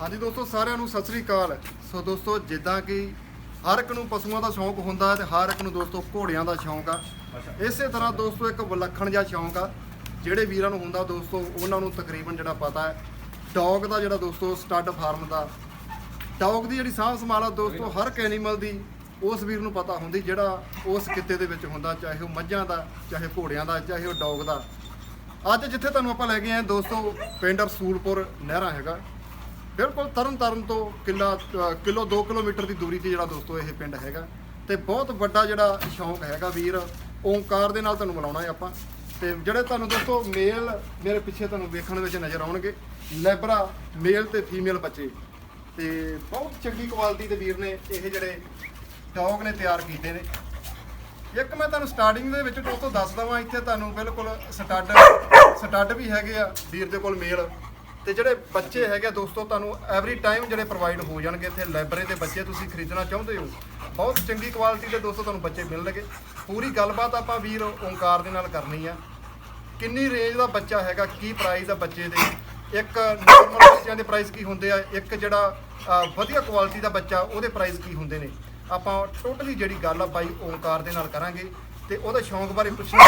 ਹਾਂਜੀ ਦੋਸਤੋ ਸਾਰਿਆਂ ਨੂੰ ਸਤਿ ਸ੍ਰੀ ਅਕਾਲ। ਸੋ ਦੋਸਤੋ ਜਿੱਦਾਂ ਕਿ ਹਰ ਇੱਕ ਨੂੰ ਪਸ਼ੂਆਂ ਦਾ ਸ਼ੌਂਕ ਹੁੰਦਾ ਹੈ ਤੇ ਹਰ ਇੱਕ ਨੂੰ ਦੋਸਤੋ ਘੋੜਿਆਂ ਦਾ ਸ਼ੌਂਕ ਆ। ਇਸੇ ਤਰ੍ਹਾਂ ਦੋਸਤੋ ਇੱਕ ਵਿਲੱਖਣ ਜਿਹਾ ਸ਼ੌਂਕ ਆ ਜਿਹੜੇ ਵੀਰਾਂ ਨੂੰ ਹੁੰਦਾ ਦੋਸਤੋ ਉਹਨਾਂ ਨੂੰ ਤਕਰੀਬਨ ਜਿਹੜਾ ਪਤਾ ਹੈ ਡੌਗ ਦਾ ਜਿਹੜਾ ਦੋਸਤੋ ਸਟੱਡ ਫਾਰਮ ਦਾ। ਡੌਗ ਦੀ ਜਿਹੜੀ ਸਾਂਭ ਸੰਭਾਲ ਆ ਦੋਸਤੋ ਹਰ ਇੱਕ ਐਨੀਮਲ ਦੀ ਉਸ ਵੀਰ ਨੂੰ ਪਤਾ ਹੁੰਦੀ ਜਿਹੜਾ ਉਸ ਕਿੱਤੇ ਦੇ ਵਿੱਚ ਹੁੰਦਾ ਚਾਹੇ ਉਹ ਮੱਝਾਂ ਦਾ ਚਾਹੇ ਘੋੜਿਆਂ ਦਾ ਚਾਹੇ ਉਹ ਡੌਗ ਦਾ। ਅੱਜ ਜਿੱਥੇ ਤੁਹਾਨੂੰ ਆਪਾਂ ਲੈ ਕੇ ਆਏ ਦੋਸਤੋ ਪਿੰਡ ਰਸੂਲਪੁਰ ਨਹਿਰਾ ਹੈਗਾ। ਬਿਲਕੁਲ ਤਰਨ ਤਾਰਨ ਤੋਂ ਕਿਲਾ ਕਿਲੋ 2 ਕਿਲੋਮੀਟਰ ਦੀ ਦੂਰੀ ਤੇ ਜਿਹੜਾ ਦੋਸਤੋ ਇਹ ਪਿੰਡ ਹੈਗਾ ਤੇ ਬਹੁਤ ਵੱਡਾ ਜਿਹੜਾ ਸ਼ੌਂਕ ਹੈਗਾ ਵੀਰ, ਓਂਕਾਰ ਦੇ ਨਾਲ ਤੁਹਾਨੂੰ ਮਿਲਾਉਣਾ ਹੈ ਆਪਾਂ ਤੇ ਜਿਹੜੇ ਤੁਹਾਨੂੰ ਦੋਸਤੋ ਮੇਲ ਮੇਰੇ ਪਿੱਛੇ ਤੁਹਾਨੂੰ ਵੇਖਣ ਵਿੱਚ ਨਜ਼ਰ ਆਉਣਗੇ, ਲੈਬਰਾ ਮੇਲ ਤੇ ਫੀਮੇਲ ਬੱਚੇ ਤੇ ਬਹੁਤ ਚੰਗੀ ਕੁਆਲਿਟੀ ਦੇ ਵੀਰ ਨੇ ਇਹ ਜਿਹੜੇ ਡੌਗ ਨੇ ਤਿਆਰ ਕੀਤੇ ਨੇ। ਇੱਕ ਮੈਂ ਤੁਹਾਨੂੰ ਸਟਾਰਟਿੰਗ ਦੇ ਵਿੱਚ ਦੋਸਤੋ ਦੱਸ ਦਵਾਂ, ਇੱਥੇ ਤੁਹਾਨੂੰ ਬਿਲਕੁਲ ਸਟੱਡ ਸਟੱਡ ਵੀ ਹੈਗੇ ਆ ਵੀਰ ਦੇ ਕੋਲ ਮੇਲ। ਤੇ ਜਿਹੜੇ ਬੱਚੇ ਹੈਗੇ ਆ ਦੋਸਤੋ, ਤੁਹਾਨੂੰ ਐਵਰੀ ਟਾਈਮ ਜਿਹੜੇ ਪ੍ਰੋਵਾਈਡ ਹੋ ਜਾਣਗੇ ਇੱਥੇ ਲਾਇਬ੍ਰੇਰੀ ਦੇ ਬੱਚੇ ਤੁਸੀਂ ਖਰੀਦਣਾ ਚਾਹੁੰਦੇ ਹੋ, ਬਹੁਤ ਚੰਗੀ ਕੁਆਲਿਟੀ ਦੇ ਦੋਸਤੋ ਤੁਹਾਨੂੰ ਬੱਚੇ ਮਿਲਣਗੇ ਪੂਰੀ ਗੱਲਬਾਤ ਆਪਾਂ ਵੀਰ ਓਂਕਾਰ ਦੇ ਨਾਲ ਕਰਨੀ ਆ। ਕਿੰਨੀ ਰੇਂਜ ਦਾ ਬੱਚਾ ਹੈਗਾ, ਕੀ ਪ੍ਰਾਈਸ ਆ ਬੱਚੇ ਦੇ? ਇੱਕ ਨਾਰਮਲ ਬੱਚਿਆਂ ਦੇ ਪ੍ਰਾਈਸ ਕੀ ਹੁੰਦੇ ਆ? ਇੱਕ ਜਿਹੜਾ ਵਧੀਆ ਕੁਆਲਿਟੀ ਦਾ ਬੱਚਾ, ਉਹਦੇ ਪ੍ਰਾਈਸ ਕੀ ਹੁੰਦੇ ਨੇ? ਆਪਾਂ ਟੋਟਲੀ ਜਿਹੜੀ ਗੱਲ ਆ ਬਾਈ ਓਂਕਾਰ ਦੇ ਨਾਲ ਕਰਾਂਗੇ। ਤੇ ਉਹਦੇ ਸ਼ੌਂਕ ਬਾਰੇ ਪੁੱਛਣਾ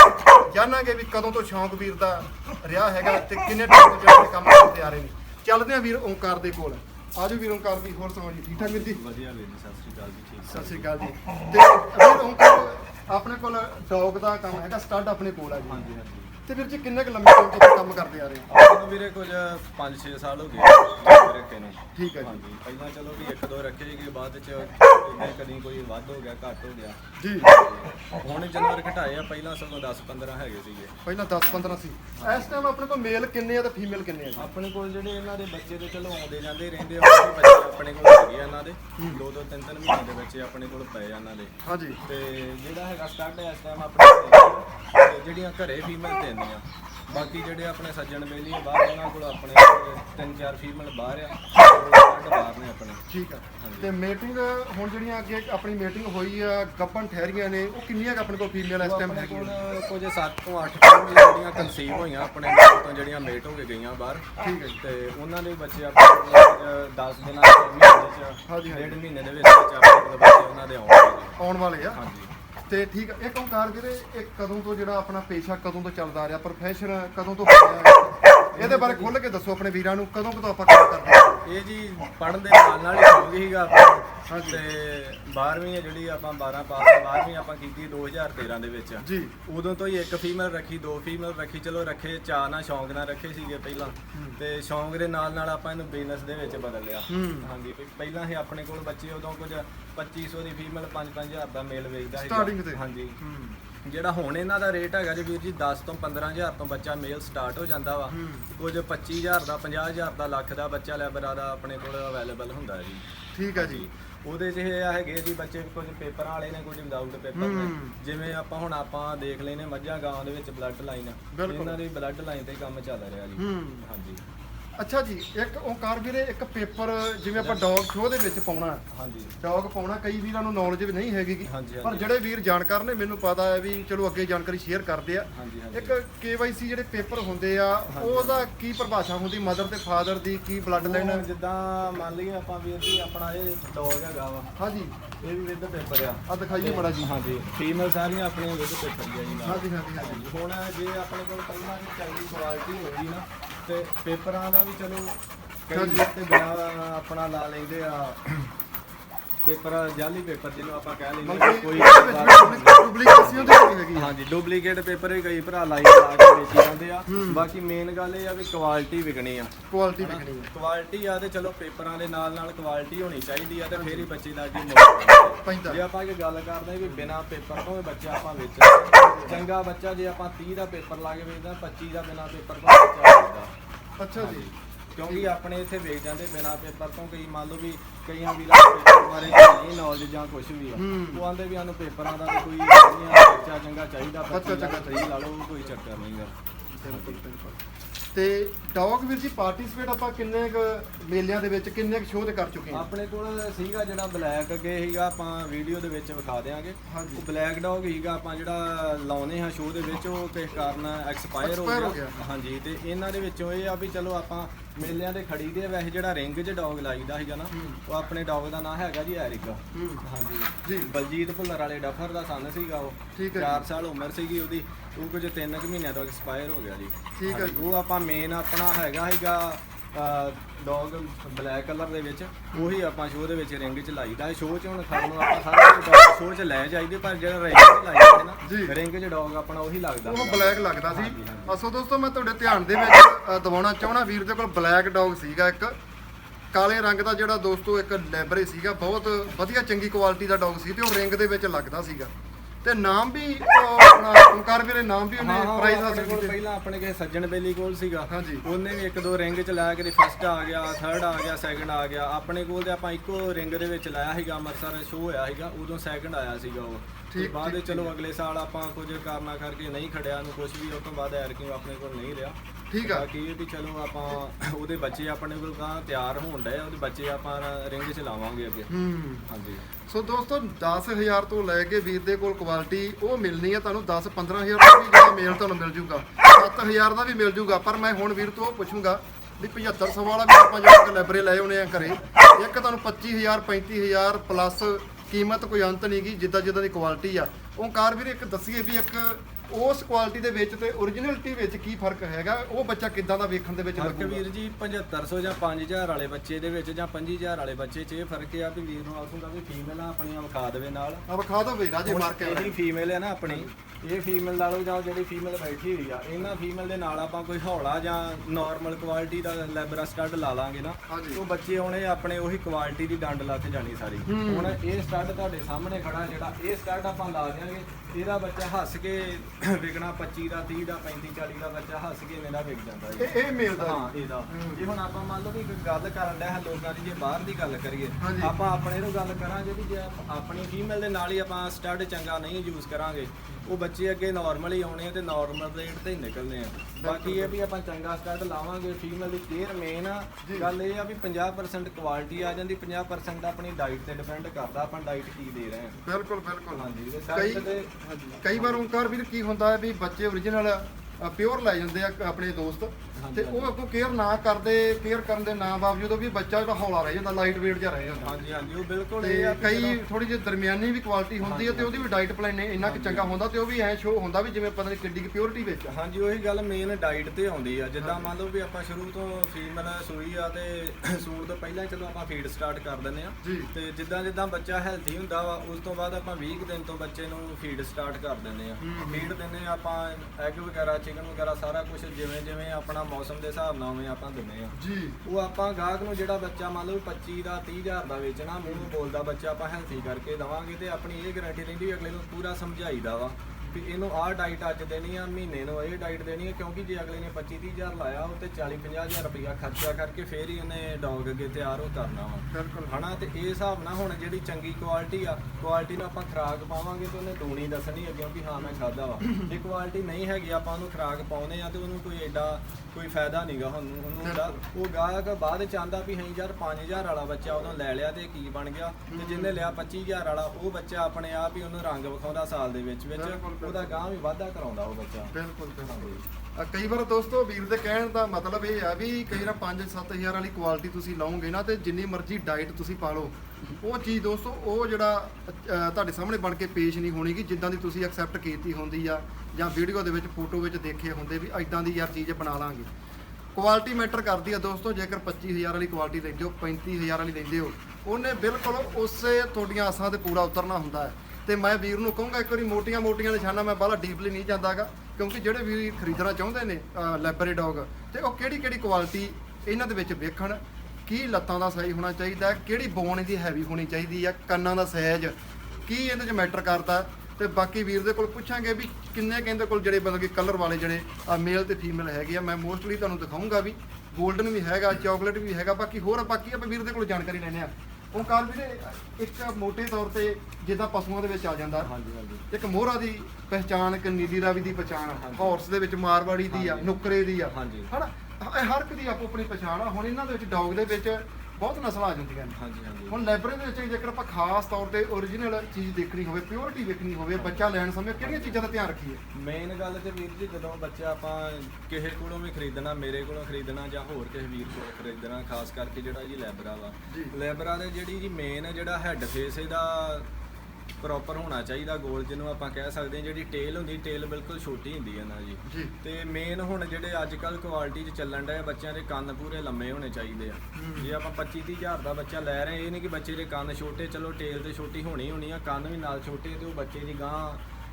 ਜਾਣਾਂਗੇ ਵੀ ਕਦੋਂ ਤੋਂ ਸ਼ੌਂਕ ਵੀਰ ਦਾ ਰਿਹਾ ਹੈਗਾ ਤੇ ਕਿੰਨੇ ਟਾਈਮ ਤੋਂ ਜਿਹੜੇ ਕੰਮ ਕਰਦੇ ਆ ਰਹੇ ਨੇ ਚੱਲਦੇ ਆ ਵੀਰ ਓਂਕਾਰ ਦੇ ਕੋਲ। ਆਜੋ ਵੀਰ ਓਂਕਾਰ ਦੀ ਹੋਰ ਸੁਣਾਓ ਜੀ ਠੀਕ ਠਾਕ ਵੀਰ ਜੀ? ਵਧੀਆ ਵੀਰ ਜੀ ਸਤਿ ਸ਼੍ਰੀ ਅਕਾਲ ਜੀ ਠੀਕ ਸਤਿ ਸ਼੍ਰੀ ਅਕਾਲ ਜੀ। ਤੇ ਵੀਰ ਓਂਕਾਰ ਆਪਣੇ ਕੋਲ ਡੌਗ ਦਾ ਕੰਮ ਹੈਗਾ ਸਟੱਡ ਆਪਣੇ ਕੋਲ ਆ ਜੀ। ਹਾਂਜੀ ਹਾਂਜੀ। ਤੇ ਵੀਰ ਜੀ ਕਿੰਨੇ ਕੁ ਲੰਮੇ ਟਾਈਮ ਤੋਂ ਕੰਮ ਕਰਦੇ ਆ ਰਹੇ ਹੋ? ਵੀਰੇ ਕੁਝ 5-6 ਸਾਲ ਹੋ ਗਏ। ਰੱਖੇ ਨੂੰ। ਠੀਕ ਹੈ ਜੀ। ਹਾਂਜੀ ਪਹਿਲਾਂ ਚਲੋ ਵੀ ਇੱਕ ਦੋ ਰੱਖੇ ਸੀਗੇ ਬਾਅਦ ਚ ਇਦਾਂ ਕਦੀ ਕੋਈ ਵੱਧ ਹੋ ਗਿਆ ਘੱਟ ਹੋ ਗਿਆ। ਜੀ। ਹੁਣ ਜਾਨਵਰ ਘਟਾਏ ਆ ਪਹਿਲਾਂ ਸਗੋਂ 10-15 ਹੈਗੇ ਸੀਗੇ। ਪਹਿਲਾਂ 10 15 ਸੀ। ਇਸ ਟਾਈਮ ਆਪਣੇ ਕੋਲ ਮੇਲ ਕਿੰਨੇ ਆ ਤੇ ਫੀਮੇਲ ਕਿੰਨੇ ਆ ਜੀ? ਆਪਣੇ ਕੋਲ ਜਿਹੜੇ ਇਹਨਾਂ ਦੇ ਬੱਚੇ ਤੇ ਚਲੋ ਆਉਂਦੇ ਜਾਂਦੇ ਰਹਿੰਦੇ ਆ ਉਹ ਵੀ ਬੱਚੇ ਆਪਣੇ ਕੋਲ ਹੈਗੇ ਆ ਇਹਨਾਂ ਦੇ। ਦੋ ਦੋ ਤਿੰਨ ਤਿੰਨ ਮਹੀਨੇ ਦੇ ਬੱਚੇ ਆਪਣੇ ਕੋਲ ਪਏ ਆ ਇਹਨਾਂ ਦੇ। ਹਾਂਜੀ। ਤੇ ਜਿਹੜਾ ਹੈਗਾ ਸਟਾਰਟ ਹੈ ਇਸ ਟਾਈਮ ਆਪਣੇ ਕੋਲ ਤੇ ਜਿਹੜੀਆਂ ਘਰੇ ਫੀਮੇਲ ਤੇ ਨੇ ਆ। ਬਾਕੀ ਜਿਹੜੇ ਆਪਣੇ ਸੱਜਣ ਬੇਲੀ ਬਾਹਰ ਉਹਨਾਂ ਕੋਲ ਆਪਣੇ ਤਿੰਨ ਚਾਰ ਫੀਮੇਲ ਬਾਹਰ ਆ ਬਾਹਰ ਨੇ ਆਪਣੇ। ਠੀਕ ਆ। ਤੇ ਮੀਟਿੰਗ ਹੁਣ ਜਿਹੜੀਆਂ ਅੱਗੇ ਆਪਣੀ ਮੀਟਿੰਗ ਹੋਈ ਆ ਗੱਪਨ ਠਹਿਰੀਆਂ ਨੇ ਉਹ ਕਿੰਨੀਆਂ ਕੁ ਆਪਣੇ ਕੋਲ ਫੀਮੇਲ ਇਸ ਟਾਈਮ ਆਪਣੇ ਹੈਗੀਆਂ? ਕੋਲ ਕੁਝ 7 ਤੋਂ 8 ਫੀਮੇਲ ਜਿਹੜੀਆਂ ਕਨਸੀਵ ਹੋਈਆਂ ਆਪਣੇ ਤੋਂ ਜਿਹੜੀਆਂ ਮੇਟ ਹੋ ਕੇ ਗਈਆਂ ਬਾਹਰ। ਠੀਕ ਹੈ ਜੀ। ਤੇ ਉਹਨਾਂ ਦੇ ਬੱਚੇ ਆਪਣੇ ਕੋਲ 10 ਦਿਨਾਂ ਦੇ ਮਹੀਨੇ ਚ ਹਾਂਜੀ, ਹਾਂਜੀ। ਡੇਢ ਮਹੀਨੇ ਦੇ ਵਿੱਚ ਵਿੱਚ ਆਪਣੇ ਕੋਲ ਬੱਚੇ ਉਹਨਾਂ ਦੇ ਆਉਣਗੇ ਆਉਣ ਵਾਲੇ ਆ। ਹਾਂਜੀ। ਤੇ ਠੀਕ ਆ ਇਹ ਓਂਕਾਰ ਵੀਰੇ, ਇਹ ਕਦੋਂ ਤੋਂ ਜਿਹੜਾ ਆਪਣਾ ਪੇਸ਼ਾ ਕਦੋਂ ਤੋਂ ਚੱਲਦਾ ਆ ਰਿਹਾ? ਪ੍ਰੋਫੈਸ਼ਨ ਕਦੋਂ ਤੋਂ ਹੋਇਆ ਇਹਦੇ ਬਾਰੇ ਖੁੱਲ ਕੇ ਦੱਸੋ ਆਪਣੇ ਵੀਰਾਂ ਨੂੰ, ਕਦੋਂ ਕਦੋਂ ਆਪਾਂ ਕੰਮ ਕਰਦੇ ਹਾਂ ਇਹ ਜੀ ਪੜਨ ਦੇ ਨਾਲ ਨਾਲ ਹੀ ਸ਼ੌਂਕ ਸੀਗਾ ਤੇ 12ਵੀਂ ਹੈ ਜਿਹੜੀ ਆਪਾਂ 12 ਪਾਸ 12ਵੀਂ ਆਪਾਂ ਕੀਤੀ 2013 ਦੇ ਵਿੱਚ। ਜੀ। ਉਦੋਂ ਤੋਂ ਹੀ ਇੱਕ ਫੀਮੇਲ ਰੱਖੀ ਦੋ ਫੀਮੇਲ ਰੱਖੀ ਚਲੋ ਰੱਖੇ ਚਾਹ ਨਾਲ ਸ਼ੌਂਕ ਨਾਲ ਰੱਖੇ ਸੀਗੇ ਪਹਿਲਾਂ। ਤੇ ਸ਼ੌਂਕ ਦੇ ਨਾਲ ਨਾਲ ਆਪਾਂ ਇਹਨੂੰ ਬਿਜ਼ਨਸ ਦੇ ਵਿੱਚ ਬਦਲ ਲਿਆ। ਹਾਂਜੀ ਪਹਿਲਾਂ ਹੀ ਆਪਣੇ ਕੋਲ ਬੱਚੇ ਉਦੋਂ ਕੁਝ 2500 ਦੀ ਫੀਮੇਲ 5-5000 ਦਾ ਮੇਲ ਵੇਚਦਾ ਸੀਗਾ। Starting ਤੇ? ਹਾਂਜੀ। ਜਿਹੜਾ ਹੁਣ ਇਹਨਾਂ ਦਾ ਰੇਟ ਹੈਗਾ ਜੀ ਵੀਰ ਜੀ 10 ਤੋਂ 15000 ਤੋਂ ਬੱਚਾ ਮੇਲ ਸਟਾਰਟ ਹੋ ਜਾਂਦਾ ਵਾ। ਕੁਝ 25000 ਦਾ 50000 ਦਾ ਲੱਖ ਦਾ ਬੱਚਾ ਲੈਬਰਾ ਦਾ ਆਪਣੇ ਕੋਲ ਅਵੇਲੇਬਲ ਹੁੰਦਾ ਹੈ ਜੀ। ਠੀਕ ਆ ਜੀ। ਉਹਦੇ 'ਚ ਇਹ ਹੈਗੇ ਜੀ ਬੱਚੇ ਕੁਝ ਪੇਪਰਾਂ ਵਾਲੇ ਨੇ ਕੁਝ ਵਿਦਆਊਟ ਪੇਪਰ ਨੇ। ਜਿਵੇਂ ਆਪਾਂ ਹੁਣ ਆਪਾਂ ਦੇਖ ਲੈਨੇ ਮੱਝਾਂ ਗਾਂ ਦੇ ਵਿੱਚ ਬਲੱਡ ਲਾਈਨ। ਇਹਨਾਂ ਦੀ ਬਲੱਡ ਲਾਈਨ ਤੇ ਕੰਮ ਚੱਲ ਰਿਹਾ ਜੀ। ਹਾਂਜੀ। ਅੱਛਾ ਜੀ ਇੱਕ ਓਂਕਾਰ ਵੀਰੇ ਇੱਕ ਪੇਪਰ ਜਿਵੇਂ ਆਪਾਂ ਡੌਗ ਸ਼ੋਅ ਦੇ ਵਿੱਚ ਪਾਉਣਾ ਹਾਂਜੀ। ਡੌਗ ਪਾਉਣਾ ਕਈ ਵੀਰਾਂ ਨੂੰ ਨੌਲੇਜ ਵੀ ਨਹੀਂ ਹੈਗੀ ਗੀ। ਹਾਂਜੀ, ਪਰ ਹਾਂਜੀ। ਜਿਹੜੇ ਵੀਰ ਜਾਣਕਾਰ ਨੇ ਮੈਨੂੰ ਪਤਾ ਹੈ ਵੀ ਚਲੋ ਅੱਗੇ ਜਾਣਕਾਰੀ ਸ਼ੇਅਰ ਕਰਦੇ ਆ। ਹਾਂਜੀ ਹਾਂਜੀ। ਇੱਕ KYC ਜਿਹੜੇ ਪੇਪਰ ਹੁੰਦੇ ਆ ਉਹਦਾ ਕੀ ਪਰਿਭਾਸ਼ਾ ਹੁੰਦੀ? ਮਦਰ ਤੇ ਫਾਦਰ ਦੀ ਕੀ ਬਲੱਡ ਹੁਣ ਲਾਈਨ ਜਿੱਦਾਂ ਮੰਨ ਲਈਏ ਆਪਾਂ ਵੀਰ ਜੀ ਆਪਣਾ ਇਹ ਡੌਗ ਹੈਗਾ ਵਾ। ਹਾਂਜੀ। ਇਹ ਵੀ ਵਿਦ ਪੇਪਰ ਆ। ਆ ਦਿਖਾਈਏ ਮੜਾ ਜੀ। ਹਾਂਜੀ ਫੀਮੇਲ ਸਾਰੀਆਂ ਆਪਣੀਆਂ ਵਿਦ ਪੇਪਰ ਹੀ ਆ ਜੀ ਨਾਲ। ਹਾਂਜੀ ਹਾਂਜੀ ਹਾਂਜੀ। ਹੁਣ ਜੇ ਆਪਣੇ ਕੋਲ ਪਹਿਲਾਂ ਦੀ ਚੰਗੀ ਕੁਆਲਿਟੀ ਹੋਊਗੀ ਨਾ ਤੇ ਪੇਪਰਾਂ ਦਾ ਵੀ ਚਲੋ ਕਈ ਤੇ ਬਿਨਾ ਆਪਣਾ ਲਾ ਲੈਂਦੇ ਆ। ਪੇਪਰ ਜਾਲੀ ਪੇਪਰ ਜਿਹਨੂੰ ਆਪਾਂ ਕਹਿ ਲੈਂਦੇ ਕੋਈ ਡੁਪਲੀਕੇਸ਼ਨ ਨਹੀਂ ਹੈਗੀ। ਹਾਂਜੀ ਡੁਪਲੀਕੇਟ ਪੇਪਰ ਵੀ ਕਈ ਭਰਾ ਲਾਈ ਲਾ ਕੇ ਵੇਚੀ ਜਾਂਦੇ ਆ। ਬਾਕੀ ਮੇਨ ਗੱਲ ਇਹ ਆ ਵੀ ਕੁਆਲਿਟੀ ਵਿਕਣੀ ਆ। ਕੁਆਲਿਟੀ ਵਿਕਣੀ ਹੈ ਕੁਆਲਿਟੀ ਆ ਤੇ ਚਲੋ ਪੇਪਰਾਂ ਦੇ ਨਾਲ ਨਾਲ ਕੁਆਲਿਟੀ ਹੋਣੀ ਚਾਹੀਦੀ ਆ ਤੇ ਫੇਰ ਹੀ ਬੱਚੇ ਦਾ ਅੱਗੇ ਪੈਂਦਾ। ਜੇ ਆਪਾਂ ਇਹ ਗੱਲ ਕਰਦੇ ਵੀ ਬਿਨਾ ਪੇਪਰ ਤੋਂ ਵੀ ਬੱਚਾ ਆਪਾਂ ਵੇਚਣਾ। ਚੰਗਾ ਬੱਚਾ ਜੇ ਆਪਾਂ 30 ਦਾ ਪੇਪਰ ਲਾ ਕੇ ਵੇਚਦਾ 25 ਦਾ ਬਿਨਾ ਪੇਪਰ ਤੋਂ ਬੱਚਾ ਅੱਛਾ ਜੀ। ਕਿਉਂਕਿ ਆਪਣੇ ਇੱਥੇ ਵੇਚ ਜਾਂਦੇ ਬਿਨਾ ਪੇਪਰ ਤੋਂ ਕਈ ਮੰਨ ਲਓ ਵੀ ਕਈਆਂ ਨੂੰ ਪੇਪਰ ਬਾਰੇ ਨਹੀਂ ਨੌਲੇਜ ਜਾਂ ਕੁਝ ਵੀ ਆ। ਹੂੰ। ਉਹ ਆਂਦੇ ਵੀ ਸਾਨੂੰ ਪੇਪਰਾਂ ਦਾ ਤਾਂ ਕੋਈ ਨਹੀਂ ਆ ਬੱਚਾ ਚੰਗਾ ਚਾਹੀਦਾ ਬੱਚਾ ਚੰਗਾ ਚਾਹੀਦਾ। ਲਾ ਲਓ ਕੋਈ ਚੱਕਰ ਨਹੀਂਗਾ ਬਿਲਕੁਲ ਬਿਲਕੁਲ। ਤੇ ਡੌਗ ਵੀਰ ਜੀ ਪਾਰਟਿਸਿਪੇਟ ਆਪਾਂ ਕਿੰਨੇ ਕੁ ਮੇਲਿਆਂ ਦੇ ਵਿੱਚ ਕਿੰਨੇ ਕੁ ਸ਼ੋਅ ਤੇ ਕਰ ਚੁੱਕੇ ਹਾਂ ਆਪਣੇ ਕੋਲ ਸੀਗਾ ਜਿਹੜਾ ਬਲੈਕ ਅੱਗੇ ਸੀਗਾ ਆਪਾਂ ਵੀਡੀਓ ਦੇ ਵਿੱਚ ਵਿਖਾ ਦੇਾਂਗੇ ਹਾਂਜੀ। ਉਹ ਬਲੈਕ ਡੌਗ ਸੀਗਾ ਆਪਾਂ ਜਿਹੜਾ ਲਾਉਨੇ ਹਾਂ ਸ਼ੋਅ ਦੇ ਵਿੱਚ ਉਹ ਕਿਸ ਕਾਰਨ ਐਕਸਪਾਇਰ ਹੋ Expire ਹੋ ਗਿਆ ਗਿਆ। ਹਾਂਜੀ ਤੇ ਇਹਨਾਂ ਦੇ ਵਿੱਚੋਂ ਇਹ ਆ ਵੀ ਚਲੋ ਆਪਾਂ ਮੇਲਿਆਂ ਦੇ ਖੜੀ ਦੇ ਵੈਸੇ ਜਿਹੜਾ ਰਿੰਗ 'ਚ ਡੌਗ ਲਾਈਦਾ ਸੀਗਾ ਨਾ ਉਹ ਆਪਣੇ ਡੌਗ ਦਾ ਨਾਂ ਹੈਗਾ ਜੀ ਐਰਿਕ। ਹੂੰ। ਹਾਂਜੀ। ਜੀ। ਬਲਜੀਤ ਭੁੱਲਰ ਵਾਲੇ ਡਫਰ ਦਾ ਸੰਨ ਸੀਗਾ ਉਹ। ਠੀਕ ਹੈ ਜੀ। 4 ਸਾਲ ਉਮਰ ਸੀਗੀ ਉਹਦੀ। ਉਹ ਕੁਝ 3 ਕੁ ਮਹੀਨਿਆਂ ਤੋਂ ਐਕਸਪਾਇਰ ਹੋ ਗਿਆ ਜੀ। ਠੀਕ ਹੈ ਹਾਂਜੀ, ਉਹ ਆਪਾਂ ਮੇਨ ਆਪਣਾ ਹੈਗਾ ਹੈਗਾ ਡੌਗ ਬਲੈਕ ਕਲਰ ਦੇ ਵਿੱਚ ਉਹੀ ਆਪਾਂ ਸ਼ੋਅ ਦੇ ਵਿੱਚ ਰਿੰਗ 'ਚ ਲਾਈਦਾ ਸ਼ੋਅ 'ਚ ਹੁਣ ਖਾਣ ਨੂੰ ਆਪਾਂ ਸਾਰਾ ਡੌਗ ਸ਼ੋਅ 'ਚ ਲੈ ਜਾਈਦੇ ਪਰ ਜਿਹੜਾ ਰਿੰਗ 'ਚ ਲਾਈਦਾ। ਨਾ ਰਿੰਗ 'ਚ ਡੌਗ ਆਪਣਾ ਉਹੀ ਲੱਗਦਾ ਉਹ। ਬਲੈਕ ਲੱਗਦਾ ਸੀ। ਅਸੋ ਦੋਸਤੋ ਮੈਂ ਤੁਹਾਡੇ ਧਿਆਨ ਦੇ ਵਿੱਚ ਦਿਵਾਉਣਾ ਚਾਹਣਾ ਵੀਰ ਦੇ ਕੋਲ ਬਲੈਕ ਡੌਗ ਸੀਗਾ ਇੱਕ ਕਾਲੇ ਰੰਗ ਦਾ ਜਿਹੜਾ ਦੋਸਤੋ ਇੱਕ ਲੈਬਰੇ ਸੀਗਾ ਬਹੁਤ ਵਧੀਆ ਚੰਗੀ ਕੁਆਲਿਟੀ ਦਾ ਡੌਗ ਸੀ ਤੇ ਉਹ ਰਿੰਗ ਦੇ ਵਿੱਚ ਲੱਗਦਾ ਸੀਗਾ ਤੇ ਨਾਮ ਵੀ ਉਹ ਆਪਣਾ ਓਮਕਾਰ ਵੀਰੇ ਨਾਮ ਵੀ ਉਹਨੇ ਪ੍ਰਾਈਜ਼ ਹਾਸਲ ਕੋਲ ਕੀਤੇ। ਪਹਿਲਾਂ ਆਪਣੇ ਕਿਸੇ ਸੱਜਣ ਬੇਲੀ ਕੋਲ ਸੀਗਾ। ਹਾਂਜੀ। ਉਹਨੇ ਵੀ ਇੱਕ ਦੋ ਰਿੰਗ ਚ ਲਾਇਆ ਕਦੇ ਫਸਟ ਆ ਗਿਆ ਥਰਡ ਆ ਗਿਆ ਸੈਕੰਡ ਆ ਗਿਆ। ਆਪਣੇ ਕੋਲ ਤੇ ਆਪਾਂ ਇੱਕੋ ਰਿੰਗ ਦੇ ਵਿੱਚ ਲਾਇਆ ਸੀਗਾ ਅੰਮ੍ਰਿਤਸਰ ਸ਼ੋਅ ਹੋਇਆ ਸੀਗਾ ਉਦੋਂ ਸੈਕੰਡ ਆਇਆ ਸੀਗਾ ਉਹ। ਤੇ ਬਾਅਦ ਚਲੋ ਅਗਲੇ ਸਾਲ ਆਪਾਂ ਕੁਝ ਕਾਰਨਾ ਕਰਕੇ ਨਹੀਂ ਖੜਿਆ ਨੂੰ ਕੁਝ ਵੀ ਉਸ ਤੋਂ ਬਾਅਦ ਐਰਕਿੰਗ ਆਪਣੇ ਕੋਲ ਨਹੀਂ ਰਿਹਾ। ਠੀਕ ਆ। ਬਾਕੀ ਇਹ ਵੀ ਚਲੋ ਆਪਾਂ ਉਹਦੇ ਬੱਚੇ ਆਪਣੇ ਕੋਲ ਕਾਂ ਤਿਆਰ ਹੋਣ ਡਏ ਆ, ਉਹਦੇ ਬੱਚੇ ਆਪਾਂ ਰਿੰਗ 'ਚ ਲਾਵਾਂਗੇ ਅੱਗੇ। ਹੂੰ। ਹਾਂਜੀ। ਸੋ ਦੋਸਤੋ 10000 ਤੋਂ ਲੈ ਕੇ ਵੀਰ ਦੇ ਕੋਲ ਕੁਆਲਿਟੀ ਉਹ ਮਿਲਣੀ ਹੈ ਤੁਹਾਨੂੰ 10 15000 ਦਾ ਵੀ ਜਿਹੜਾ ਮੇਲ ਤੁਹਾਨੂੰ ਮਿਲ ਜੂਗਾ। 7000 ਦਾ ਵੀ ਮਿਲ ਜੂਗਾ ਪਰ ਮੈਂ ਹੁਣ ਵੀਰ ਤੋਂ ਉਹ ਪੁੱਛੂੰਗਾ ਵੀ 7500 ਵਾਲਾ ਵੀ ਆਪਾਂ ਜਿਹੜਾ ਕੈਲਬਰੇ ਲਏ ਹੋਣੇ ਆ ਘਰੇ ਇੱਕ ਤੁਹਾਨੂੰ 25000 35000 ਪਲੱਸ ਕੀਮਤ ਕੋਈ ਅੰਤ ਨਹੀਂ ਗੀ ਜਿੱਦਾਂ ਜਿੱਦਾਂ ਦੀ ਕੁਆਲਿਟੀ ਆ। ਓਂਕਾਰ ਵੀਰ ਇੱਕ ਦੱਸੀਏ ਵੀ ਇੱਕ ਉਸ ਕੁਆਲਿਟੀ ਦੇ ਵਿੱਚ ਤੇ ਓਰੀਜਨਲਿਟੀ ਵਿੱਚ ਕੀ ਫ਼ਰਕ ਹੈਗਾ? ਉਹ ਬੱਚਾ ਕਿੱਦਾਂ ਦਾ ਵੇਖਣ ਦੇ ਵਿੱਚ ਫ਼ਰਕ ਲੱਗੂਗਾ? ਵੀਰ ਜੀ 7500 ਜਾਂ 5000 ਵਾਲੇ ਬੱਚੇ ਦੇ ਵਿੱਚ ਜਾਂ 25000 ਵਾਲੇ ਬੱਚੇ 'ਚ ਇਹ ਫ਼ਰਕ ਆ ਵੀ ਵੀਰ ਨੂੰ ਆਖੂਗਾ ਵੀ ਫੀਮੇਲਾਂ ਆਪਣੀਆਂ ਵਿਖਾ ਦੇਵੇ ਨਾਲ। ਆ ਵਿਖਾ ਦੋ ਵੀਰਾ ਜੇ ਫ਼ਰਕ ਹੈ ਇਹਦੀ ਫੀਮੇਲ ਹੈ ਨਾ ਆਪਣੀ ਇਹ ਫੀਮੇਲ ਲਾ ਲਓ ਜਾਂ ਜਿਹੜੀ ਫੀਮੇਲ ਬੈਠੀ ਹੋਈ ਆ ਇਹਨਾਂ ਫੀਮੇਲ ਦੇ ਨਾਲ ਆਪਾਂ ਕੋਈ ਹੌਲਾ ਜਾਂ ਨਾਰਮਲ ਕੁਆਲਿਟੀ ਦਾ ਲੈਬਰਾ ਸਟੱਡ ਲਾ ਲਾਂਗੇ ਨਾ ਹਾਂਜੀ। ਉਹ ਬੱਚੇ ਆਉਣੇ ਆਪਣੇ ਉਹੀ ਕੁਆਲਿਟੀ ਦੀ ਡੰਡ ਲੱਥ ਜਾਣੀ ਸਾਰੀ। ਹੁਣ ਇਹ ਸਟੱਡ ਤੁਹਾਡੇ ਸਾਹਮਣੇ ਖੜਾ ਜਿਹੜਾ ਇਹ ਸਟੱਡ ਆਪਾਂ ਲਾ ਦਿਆਂਗੇ ਇਹਦਾ ਬੱਚਾ ਹੱਸ ਕੇ ਵਿਕਣਾ 25 ਦਾ 30 ਦਾ 35 40 ਦਾ ਬੱਚਾ ਹੱਸ ਕੇ ਮੇਰਾ ਵਿਕ ਜਾਂਦਾ ਜੀ। ਇਹ ਇਹ ਮੇਲ ਦਾ ਹਾਂ ਇਹਦਾ। ਜੇ ਹੁਣ ਆਪਾਂ ਮੰਨ ਲਓ ਵੀ ਕੋਈ ਗੱਲ ਕਰਨ ਡਿਆ ਹਾਂ ਲੋਕਾਂ ਦੀ ਜੇ ਬਾਹਰ ਦੀ ਗੱਲ ਕਰੀਏ ਹਾਂਜੀ। ਆਪਾਂ ਆਪਣੇ ਨੂੰ ਗੱਲ ਕਰਾਂਗੇ ਵੀ ਜੇ ਆਪ- ਆਪਣੀ ਫੀਮੇਲ ਦੇ ਨਾਲ ਹੀ ਆਪਾਂ ਸਟੱਡ ਚੰਗਾ ਨਹੀਂ ਯੂਜ਼ ਕਰਾਂਗੇ ਉਹ ਬੱਚੇ ਅੱਗੇ ਨਾਰਮਲ ਹੀ ਆਉਣੇ ਆ ਤੇ ਨਾਰਮਲ ਰੇਟ ਤੇ ਹੀ ਨਿਕਲਨੇ ਆ। ਬਾਕੀ ਇਹ ਵੀ ਆਪਾਂ ਚੰਗਾ ਸਟੱਡ ਲਾਵਾਂਗੇ ਫੀਮੇਲ ਦੀ ਕੇਅਰ ਮੇਨ ਆ। ਗੱਲ ਇਹ ਆ ਵੀ 50% ਕੁਆਲਿਟੀ ਆ ਜਾਂਦੀ 50% ਆਪਣੀ ਡਾਈਟ ਤੇ ਡਿਪੈਂਡ ਕਰਦਾ ਆਪਾਂ ਡਾਈਟ ਕੀ ਦੇ ਰਹੇ ਹਾਂ। ਬਿਲਕੁਲ ਬਿਲਕੁਲ। ਹਾਂਜੀ ਕਈ ਵਾਰ ਓਂਕਾਰ ਵੀਰ ਕੀ ਹੁੰਦਾ ਹੈ ਵੀ ਬੱਚੇ ਓਰੀਜਨਲ ਪਿਓਰ ਲੈ ਜਾਂਦੇ ਆ ਆਪਣੇ ਦੋਸਤ। ਤੇ ਉਹ ਅੱਗੋਂ ਕੇਅਰ ਨਾ ਕਰਦੇ ਕੇਅਰ ਕਰਨ ਦੇ ਨਾ ਬਾਵਜੂਦ ਵੀ ਬੱਚਾ ਜਿਹੜਾ ਹੌਲਾ ਰਹਿ ਜਾਂਦਾ ਲਾਈਟ weight ਜਿਹਾ ਰਹਿ ਜਾਂਦਾ। ਹਾਂਜੀ ਹਾਂਜੀ ਉਹ ਬਿਲਕੁਲ ਤੇ ਕਈ ਥੋੜੀ ਜਿਹੀ ਦਰਮਿਆਨੀ ਵੀ ਕੁਆਲਿਟੀ ਹੁੰਦੀ ਹੈ ਤੇ ਉਹਦੀ ਵੀ ਡਾਈਟ ਪਲਾਨ ਇੰਨਾ ਕਿ ਚੰਗਾ ਹੁੰਦਾ ਤੇ ਉਹ ਵੀ ਐ ਸ਼ੋ ਹੁੰਦਾ ਵੀ ਜਿਵੇਂ ਪਤਾ ਨਹੀਂ ਕਿੱਡੀ ਕਿ ਪਿਓਰਿਟੀ ਵਿੱਚ। ਹਾਂਜੀ ਉਹੀ ਗੱਲ ਮੇਨ ਡਾਈਟ ਤੇ ਆਉਂਦੀ ਆ। ਜਿੱਦਾਂ ਮੰਨ ਲਓ ਵੀ ਆਪਾਂ ਸ਼ੁਰੂ ਤੋਂ ਫੀਮੇਲ ਸੂਈ ਆ ਤੇ ਸੂਣ ਤੋਂ ਪਹਿਲਾਂ ਚਲੋ ਆਪਾਂ ਫੀਡ ਸਟਾਰਟ ਕਰ ਦਿੰਦੇ ਆ। ਤੇ ਜਿੱਦਾਂ ਜਿੱਦਾਂ ਬੱਚਾ ਹੈਲਥੀ ਹੁੰਦਾ ਵਾ ਉਸ ਤੋਂ ਬਾਅਦ ਆਪਾਂ 20 ਕੁ ਦਿਨ ਤੋਂ ਬੱਚੇ ਨੂੰ ਫੀਡ ਸਟਾਰਟ ਕਰ ਦਿੰਦੇ ਆ। ਫੀਡ ਦਿੰਦੇ ਆ ਆਪਾਂ ਐਗ ਵਗੈਰਾ ਚਿਕਨ ਵਗੈਰਾ ਸਾਰਾ ਕੁਝ ਜਿਵੇਂ ਜਿਵੇਂ ਆਪਣਾ ਮੌਸਮ ਦੇ ਹਿਸਾਬ ਨਾਲ ਉਵੇਂ ਆਪਾਂ ਦਿੰਦੇ ਆ ਜੀ। ਉਹ ਆਪਾਂ ਗਾਹਕ ਨੂੰ ਜਿਹੜਾ ਬੱਚਾ ਮੰਨ ਲਓ 25 ਦਾ 30000 ਦਾ ਵੇਚਣਾ ਮੂੰਹ ਬੋਲਦਾ ਬੱਚਾ ਆਪਾਂ ਹੈਲਥੀ ਕਰਕੇ ਦਵਾਂਗੇ ਤੇ ਆਪਣੀ ਇਹ ਗਾਰੰਟੀ ਰਹਿੰਦੀ ਵੀ ਅਗਲੇ ਨੂੰ ਪੂਰਾ ਸਮਝਾਈਦਾ ਵਾ। ਵੀ ਇਹਨੂੰ ਆਹ ਡਾਈਟ ਅੱਜ ਦੇਣੀ ਆ ਮਹੀਨੇ ਨੂੰ ਇਹ ਡਾਈਟ ਦੇਣੀ ਆ ਕਿਉਂਕਿ ਜੇ ਅਗਲੇ ਨੇ 25 30000 ਲਾਇਆ ਉਹ ਤੇ 40 50000 ਰੁਪਇਆ ਖਰਚਾ ਕਰਕੇ ਫੇਰ ਹੀ ਉਹਨੇ ਡੌਗ ਅੱਗੇ ਤਿਆਰ ਹੋ ਕਰਨਾ ਵਾ। ਬਿਲਕੁਲ। ਹਨਾ ਤੇ ਇਹ ਹਿਸਾਬ ਨਾਲ ਹੁਣ ਜਿਹੜੀ ਚੰਗੀ ਕੁਆਲਿਟੀ ਆ ਕੁਆਲਿਟੀ ਨੂੰ ਆਪਾਂ ਖਰਾਕ ਪਾਵਾਂਗੇ ਤੇ ਉਹਨੇ ਦੂਣੀ ਦੱਸਣੀ ਅੱਗੇ ਕਿ ਹਾਂ ਮੈਂ ਖਾਦਾ ਵਾ। ਜੇ ਕੁਆਲਿਟੀ ਨਹੀਂ ਹੈਗੀ ਆਪਾਂ ਉਹਨੂੰ ਖਰਾਕ ਪਾਉਨੇ ਆ ਤੇ ਉਹਨੂੰ ਕੋਈ ਐਡਾ ਕੋਈ ਫਾਇਦਾ ਨਹੀਂਗਾ ਉਹਨੂੰ ਉਹਨੂੰ ਉਹ ਗਾਹਕ ਬਾਅਦ ਚ ਆਂਦਾ ਵੀ ਹਾਂ ਯਾਰ 5000 ਵਾਲਾ ਬੱਚਾ ਉਹਨੂੰ ਲੈ ਲਿਆ ਤੇ ਕੀ ਬਣ ਗਿਆ? ਤੇ ਜਿਹਨੇ ਲਿਆ 25000 ਵਾਲਾ ਉਹ ਬੱਚਾ ਆਪਣੇ ਆਪ ਹੀ ਉਹਨੂੰ ਰੰਗ ਵਿਖਾਉਂਦਾ ਸਾਲ ਦੇ ਵਿੱਚ ਵਿੱਚ। ਉਹਦਾ ਗਾਂ ਵੀ ਵਾਧਾ ਕਰਾਉਂਦਾ ਉਹ ਬੱਚਾ। ਬਿਲਕੁਲ ਬਿਲਕੁਲ। ਅ, ਕਈ ਵਾਰ ਦੋਸਤੋ ਵੀਰ ਦੇ ਕਹਿਣ ਦਾ ਮਤਲਬ ਇਹ ਆ ਵੀ ਕਈ ਵਾਰ 5-7000 ਵਾਲੀ ਕੁਆਲਿਟੀ ਤੁਸੀਂ ਲਾਓਗੇ ਨਾ ਤੇ ਜਿੰਨੀ ਮਰਜ਼ੀ ਡਾਈਟ ਤੁਸੀਂ ਪਾ ਲਓ। ਉਹ ਚੀਜ਼ ਦੋਸਤੋ ਉਹ ਜਿਹੜਾ ਅ, ਤੁਹਾਡੇ ਸਾਹਮਣੇ ਬਣ ਕੇ ਪੇਸ਼ ਨਹੀਂ ਹੋਣੀ ਕਿ ਜਿੱਦਾਂ ਦੀ ਤੁਸੀਂ ਐਕਸੈਪਟ ਕੀਤੀ ਹੁੰਦੀ ਆ ਜਾਂ ਵੀਡੀਓ ਦੇ ਵਿੱਚ ਫੋਟੋ ਵਿੱਚ ਦੇਖੇ ਹੁੰਦੇ ਵੀ ਐਦਾਂ ਦੀ ਯਾਰ ਚੀਜ਼ ਬਣਾ ਲਾਂਗੇ। ਕੁਆਲਿਟੀ ਮੈਟਰ ਕਰਦੀ ਆ ਦੋਸਤੋ ਜੇਕਰ 25000 ਵਾਲੀ ਕੁਆਲਿਟੀ ਲੈਂਦੇ ਹੋ 35000 ਵਾਲੀ ਲੈਂਦੇ ਹੋ ਉਹਨੇ ਬਿਲਕੁਲ ਉਸੇ ਤੁਹਾਡੀਆਂ ਆਸਾਂ ਤੇ ਪੂਰਾ ਉਤਰਨਾ ਹੁੰਦਾ ਹੈ। ਤੇ ਮੈਂ ਵੀਰ ਨੂੰ ਕਹੂੰਗਾ ਇੱਕ ਵਾਰੀ ਮੋਟੀਆਂ ਮੋਟੀਆਂ ਨਿਸ਼ਾਨਾ ਮੈਂ ਬਾਹਲਾ ਡੀਪਲੀ ਨਹੀਂ ਜਾਂਦਾਗਾ ਕਿਉਂਕਿ ਜਿਹੜੇ ਵੀਰ ਖਰੀਦਣਾ ਚਾਹੁੰਦੇ ਨੇ ਲੈਬਰੇ ਡੌਗ ਤੇ ਉਹ ਕਿਹੜੀ ਕਿਹੜੀ ਕੁਆਲਿਟੀ ਇਹਨਾਂ ਦੇ ਵਿੱਚ ਵੇਖਣ ਕੀ ਲੱਤਾਂ ਦਾ ਸਾਈਜ਼ ਹੋਣਾ ਚਾਹੀਦਾ ਕਿਹੜੀ ਬੋਨ ਇਹਦੀ ਹੈਵੀ ਹੋਣੀ ਚਾਹੀਦੀ ਹੈ ਕੰਨਾਂ ਦਾ ਸਾਈਜ਼ ਕੀ ਇਹਦੇ 'ਚ ਮੈਟਰ ਕਰਦਾ ਹੈ, ਤੇ ਬਾਕੀ ਵੀਰ ਦੇ ਕੋਲ ਪੁੱਛਾਂਗੇ ਵੀ ਕਿੰਨੇ ਕਹਿੰਦੇ ਕੋਲ ਜਿਹੜੇ ਮਤਲਬ ਕਿ ਕਲਰ ਵਾਲੇ ਜਿਹੜੇ ਮੇਲ ਤੇ ਫੀਮੇਲ ਹੈਗੇ ਆ ਮੈਂ ਮੋਸਟਲੀ ਤੁਹਾਨੂੰ ਦਿਖਾਉਂਗਾ ਵੀ 골ਡਨ ਵੀ ਹੈਗਾ ਚਾਕਲੇਟ ਵੀ ਹੈਗਾ ਬਾਕੀ ਹੋਰ ਬਾਕੀ ਆਪਾਂ ਵੀਰ ਦੇ ਕੋਲ ਜਾਣਕਾਰੀ ਲੈਣੇ ਆ। ਉਹ ਕਾਲ ਵੀਰੇ ਇੱਕ ਮੋٹے ਤੌਰ ਤੇ ਜਿੱਦਾਂ ਪਸ਼ੂਆਂ ਦੇ ਵਿੱਚ ਆ ਜਾਂਦਾ ਹਾਂਜੀ ਹਾਂਜੀ। ਇੱਕ ਮੋਹਰਾ ਦੀ ਪਹਿਚਾਣ ਇੱਕ ਨੀਲੀ ਰਾਵੀ ਦੀ ਪਛਾਣ ਹਾਰਸ ਦੇ ਵਿੱਚ ਮਾਰਵਾੜੀ ਦੀ ਆ। ਨੁਕਰੇ ਦੀ ਆ। ਹਾਂਜੀ। ਹਨਾ? ਇਹ ਹਰ ਇੱਕ ਦੀ ਆਪੋ ਆਪਣੀ ਪਛਾਣ ਆ। ਹੁਣ ਇਹਨਾਂ ਦੇ ਵਿੱਚ ਡੌਗ ਦੇ ਵਿੱਚ ਬਹੁਤ ਨਸਲਾਂ ਆ ਜਾਂਦੀਆਂ ਨੇ। ਹਾਂਜੀ ਹਾਂਜੀ। ਹੁਣ ਲਾਇਬ੍ਰੇਰੀ ਦੇ ਵਿੱਚ ਜੇਕਰ ਆਪਾਂ ਖਾਸ ਤੌਰ ਤੇ ਓਰੀਜਨਲ ਚੀਜ਼ ਦੇਖਣੀ ਹੋਵੇ ਪਿਓਰਿਟੀ ਵੇਖਣੀ ਹੋਵੇ ਬੱਚਾ ਲੈਣ ਸਮੇਂ ਕਿਹੜੀਆਂ ਚੀਜ਼ਾਂ ਦਾ ਧਿਆਨ ਰੱਖੀਏ? ਮੇਨ ਗੱਲ ਤੇ ਵੀਰ ਜੀ ਜਦੋਂ ਬੱਚਾ ਆਪਾਂ ਕਿਸੇ ਕੋਲੋਂ ਵੀ ਖਰੀਦਣਾ ਮੇਰੇ ਕੋਲੋਂ ਖਰੀਦਣਾ ਜਾਂ ਹੋਰ ਕਿਸੇ ਵੀਰ ਕੋਲੋਂ ਖਰੀਦਣਾ ਖਾਸ ਕਰਕੇ ਜਿਹੜਾ ਜੀ ਲੈਬਰਾ ਵਾ। ਲੈਬਰਾ ਦੇ ਜਿਹੜੀ ਜੀ ਮੇਨ ਜਿਹੜਾ ਹੈੱਡ ਫੇਸ ਇਹਦਾ ਪ੍ਰੋਪਰ ਹੋਣਾ ਚਾਹੀਦਾ ਗੋਲ ਜਿਹਨੂੰ ਆਪਾਂ ਕਹਿ ਸਕਦੇ ਹਾਂ ਜਿਹੜੀ ਟੇਲ ਹੁੰਦੀ ਟੇਲ ਬਿਲਕੁਲ ਛੋਟੀ ਹੁੰਦੀ ਹੈ ਨਾ ਜੀ। ਤੇ ਮੇਨ ਹੁਣ ਜਿਹੜੇ ਅੱਜ ਕੱਲ ਕੁਆਲਿਟੀ 'ਚ ਚੱਲਣ ਡਏ ਬੱਚਿਆਂ ਦੇ ਕੰਨ ਪੂਰੇ ਲੰਮੇ ਹੋਣੇ ਚਾਹੀਦੇ ਆ। ਜੇ ਆਪਾਂ 25 30 ਹਜ਼ਾਰ ਦਾ ਬੱਚਾ ਲੈ ਰਹੇ ਇਹ ਨਹੀਂ ਕਿ ਬੱਚੇ ਦੇ ਕੰਨ ਛੋਟੇ ਚਲੋ ਟੇਲ ਤੇ ਛੋਟੀ ਹੋਣੀ ਹੋਣੀ ਆ ਕੰਨ ਵੀ ਨਾਲ ਛੋਟੇ ਤੇ ਉਹ ਬੱਚੇ ਦੀ ਗਾਂ